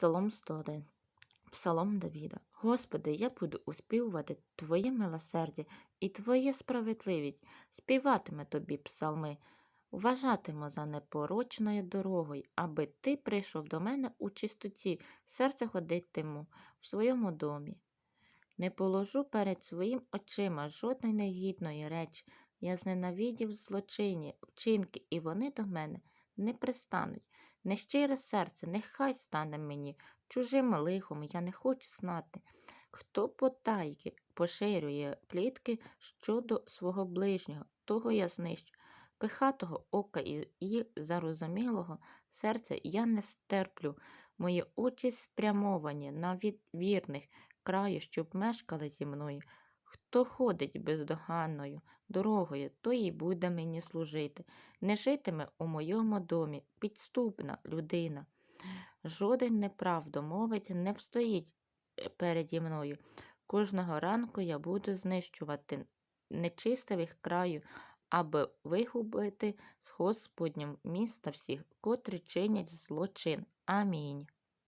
Псалом 101. Псалом Давіда. Господи, я буду успівувати Твоє милосердя і Твоє справедливість, співатиме Тобі псалми, вважатиму за непорочною дорогою, аби Ти прийшов до мене у чистоті, серце ходитиму в своєму домі. Не положу перед своїм очима жодної негідної речі. Я зненавидів злочинні вчинки, і вони до мене не пристануть. Нещире серце, нехай стане мені, чужим лихом я не хочу знати. Хто потайки поширює плітки щодо свого ближнього, того я знищу. Пихатого ока і, і зарозумілого серця я не стерплю. Мої очі спрямовані на від вірних краю, щоб мешкали зі мною. Хто ходить бездоганною дорогою, той і буде мені служити. Не житиме у моєму домі підступна людина. Жоден неправдомовець не встоїть е, переді мною. Кожного ранку я буду знищувати нечистивих краю, аби вигубити з Господнім міста всіх, котрі чинять злочин. Амінь.